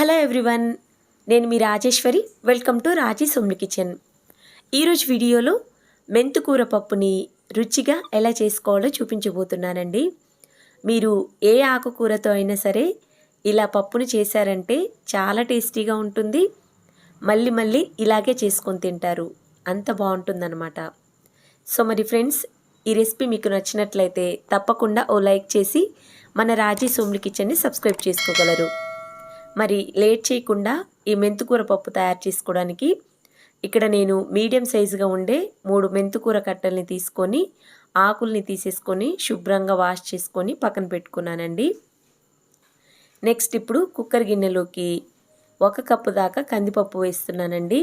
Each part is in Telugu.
హలో ఎవ్రీవన్ నేను మీ రాజేశ్వరి. వెల్కమ్ టు రాజీ సొమ్ని కిచెన్. ఈరోజు వీడియోలో మెంతుకూర పప్పుని రుచిగా ఎలా చేసుకోవాలో చూపించబోతున్నానండి. మీరు ఏ ఆకుకూరతో అయినా సరే ఇలా పప్పుని చేశారంటే చాలా టేస్టీగా ఉంటుంది. మళ్ళీ మళ్ళీ ఇలాగే చేసుకొని తింటారు. అంత బాగుంటుందన్నమాట. సో మరి ఫ్రెండ్స్ ఈ రెసిపీ మీకు నచ్చినట్లయితే తప్పకుండా ఓ లైక్ చేసి మన రాజీ సోమ్లి కిచెన్ని సబ్స్క్రైబ్ చేసుకోగలరు. మరి లేట్ చేయకుండా ఈ మెంతుకూర పప్పు తయారు చేసుకోవడానికి ఇక్కడ నేను మీడియం సైజుగా ఉండే మూడు మెంతుకూర కట్టల్ని తీసుకొని ఆకుల్ని తీసేసుకొని శుభ్రంగా వాష్ చేసుకొని పక్కన పెట్టుకున్నానండి. నెక్స్ట్ ఇప్పుడు కుక్కర్ గిన్నెలోకి ఒక కప్పు దాకా కందిపప్పు వేస్తున్నానండి.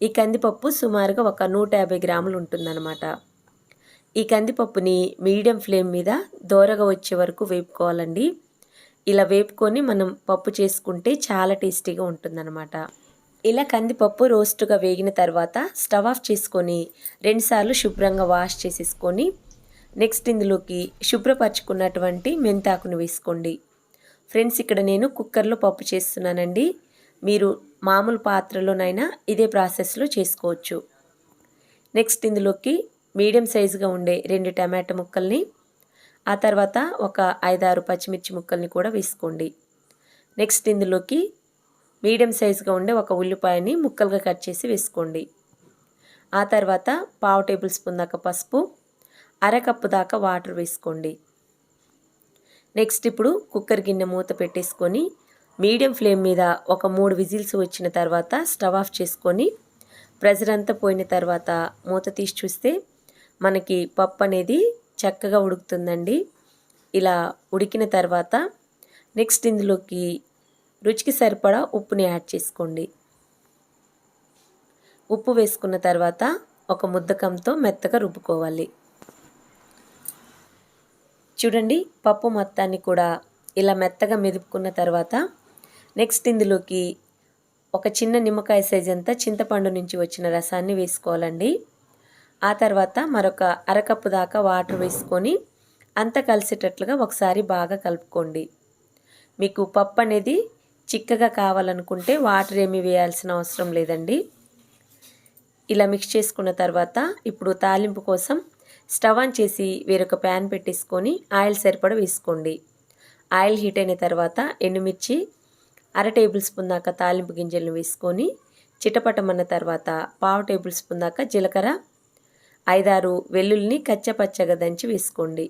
ఈ కందిపప్పు సుమారుగా ఒక నూట యాభై గ్రాములు ఉంటుందన్నమాట. ఈ కందిపప్పుని మీడియం ఫ్లేమ్ మీద దోరగా వచ్చే వరకు వేపుకోవాలండి. ఇలా వేపుకొని మనం పప్పు చేసుకుంటే చాలా టేస్టీగా ఉంటుందన్నమాట. ఇలా కందిపప్పు రోస్ట్గా వేగిన తర్వాత స్టవ్ ఆఫ్ చేసుకొని రెండుసార్లు శుభ్రంగా వాష్ చేసేసుకొని నెక్స్ట్ ఇందులోకి శుభ్రపరచుకున్నటువంటి మెంతాకును వేసుకోండి. ఫ్రెండ్స్ ఇక్కడ నేను కుక్కర్లో పప్పు చేస్తున్నానండి. మీరు మామూలు పాత్రలోనైనా ఇదే ప్రాసెస్లో చేసుకోవచ్చు. నెక్స్ట్ ఇందులోకి మీడియం సైజుగా ఉండే రెండు టమాటా ముక్కల్ని ఆ తర్వాత ఒక ఐదారు పచ్చిమిర్చి ముక్కల్ని కూడా వేసుకోండి. నెక్స్ట్ ఇందులోకి మీడియం సైజుగా ఉండే ఒక ఉల్లిపాయని ముక్కలుగా కట్ చేసి వేసుకోండి. ఆ తర్వాత పావు టేబుల్ స్పూన్ దాకా పసుపు అరకప్పు దాకా వాటర్ వేసుకోండి. నెక్స్ట్ ఇప్పుడు కుక్కర్ గిన్నె మూత పెట్టేసుకొని మీడియం ఫ్లేమ్ మీద ఒక మూడు విజిల్స్ వచ్చిన తర్వాత స్టవ్ ఆఫ్ చేసుకొని ప్రెజర్ అంతా పోయిన తర్వాత మూత తీసి చూస్తే మనకి పప్పు అనేది చక్కగా ఉడుకుతుందండి. ఇలా ఉడికిన తర్వాత నెక్స్ట్ ఇందులోకి రుచికి సరిపడా ఉప్పుని యాడ్ చేసుకోండి. ఉప్పు వేసుకున్న తర్వాత ఒక ముద్దకంతో మెత్తగా రుబ్బుకోవాలి. చూడండి పప్పు మొత్తాన్ని కూడా ఇలా మెత్తగా మెదుపుకున్న తర్వాత నెక్స్ట్ ఇందులోకి ఒక చిన్న నిమ్మకాయ సైజ్ అంతా చింతపండు నుంచి వచ్చిన రసాన్ని వేసుకోవాలండి. ఆ తర్వాత మరొక అరకప్పు దాకా వాటర్ వేసుకొని అంత కలిసేటట్లుగా ఒకసారి బాగా కలుపుకోండి. మీకు పప్పు అనేది చిక్కగా కావాలనుకుంటే వాటర్ ఏమీ వేయాల్సిన అవసరం లేదండి. ఇలా మిక్స్ చేసుకున్న తర్వాత ఇప్పుడు తాలింపు కోసం స్టవ్ ఆన్ చేసి వేరొక ప్యాన్ పెట్టేసుకొని ఆయిల్ సరిపడ వేసుకోండి. ఆయిల్ హీట్ అయిన తర్వాత ఎండుమిర్చి అర టేబుల్ స్పూన్ దాకా తాలింపు గింజలను వేసుకొని చిటపటమన్న తర్వాత పావు టేబుల్ స్పూన్ దాకా జీలకర్ర ఐదారు వెల్లుల్ని కచ్చపచ్చగా దంచి వేసుకోండి.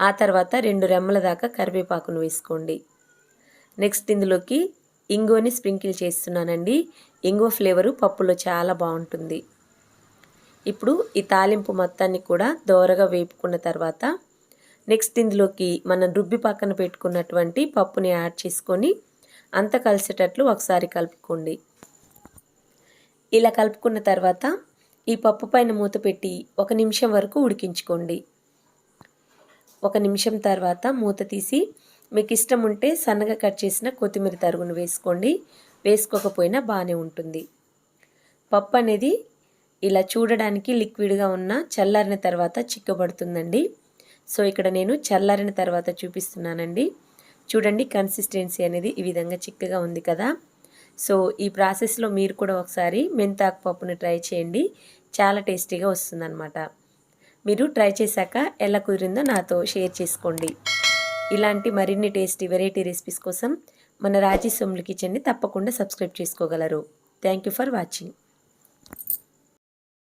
ఆ తర్వాత రెండు రెమ్మల దాకా కరివేపాకును వేసుకోండి. నెక్స్ట్ ఇందులోకి ఇంగువని స్ప్రింకిల్ చేస్తున్నానండి. ఇంగువ ఫ్లేవరు పప్పులో చాలా బాగుంటుంది. ఇప్పుడు ఈ తాలింపు మొత్తాన్ని కూడా దోరగా వేపుకున్న తర్వాత నెక్స్ట్ ఇందులోకి మనం రుబ్బి పక్కన పెట్టుకున్నటువంటి పప్పుని యాడ్ చేసుకొని అంత కలిసేటట్లు ఒకసారి కలుపుకోండి. ఇలా కలుపుకున్న తర్వాత ఈ పప్పు పైన మూత పెట్టి ఒక నిమిషం వరకు ఉడికించుకోండి. ఒక నిమిషం తర్వాత మూత తీసి మీకు ఇష్టం ఉంటే సన్నగా కట్ చేసిన కొత్తిమీర తరుగును వేసుకోండి. వేసుకోకపోయినా బాగానే ఉంటుంది. పప్పు అనేది ఇలా చూడడానికి లిక్విడ్గా ఉన్న చల్లారిన తర్వాత చిక్కబడుతుందండి. సో ఇక్కడ నేను చల్లారిన తర్వాత చూపిస్తున్నానండి. చూడండి కన్సిస్టెన్సీ అనేది ఈ విధంగా చిక్కగా ఉంది కదా. సో ఈ ప్రాసెస్లో మీరు కూడా ఒకసారి మెంతాకు పప్పుని ట్రై చేయండి. చాలా టేస్టీగా వస్తుందన్నమాట. మీరు ట్రై చేశాక ఎలా కుదిరిందో నాతో షేర్ చేసుకోండి. ఇలాంటి మరిన్ని టేస్టీ వెరైటీ రెసిపీస్ కోసం మన రాజీ సొమ్లు కిచెన్ని తప్పకుండా సబ్స్క్రైబ్ చేసుకోగలరు. Thank you for watching.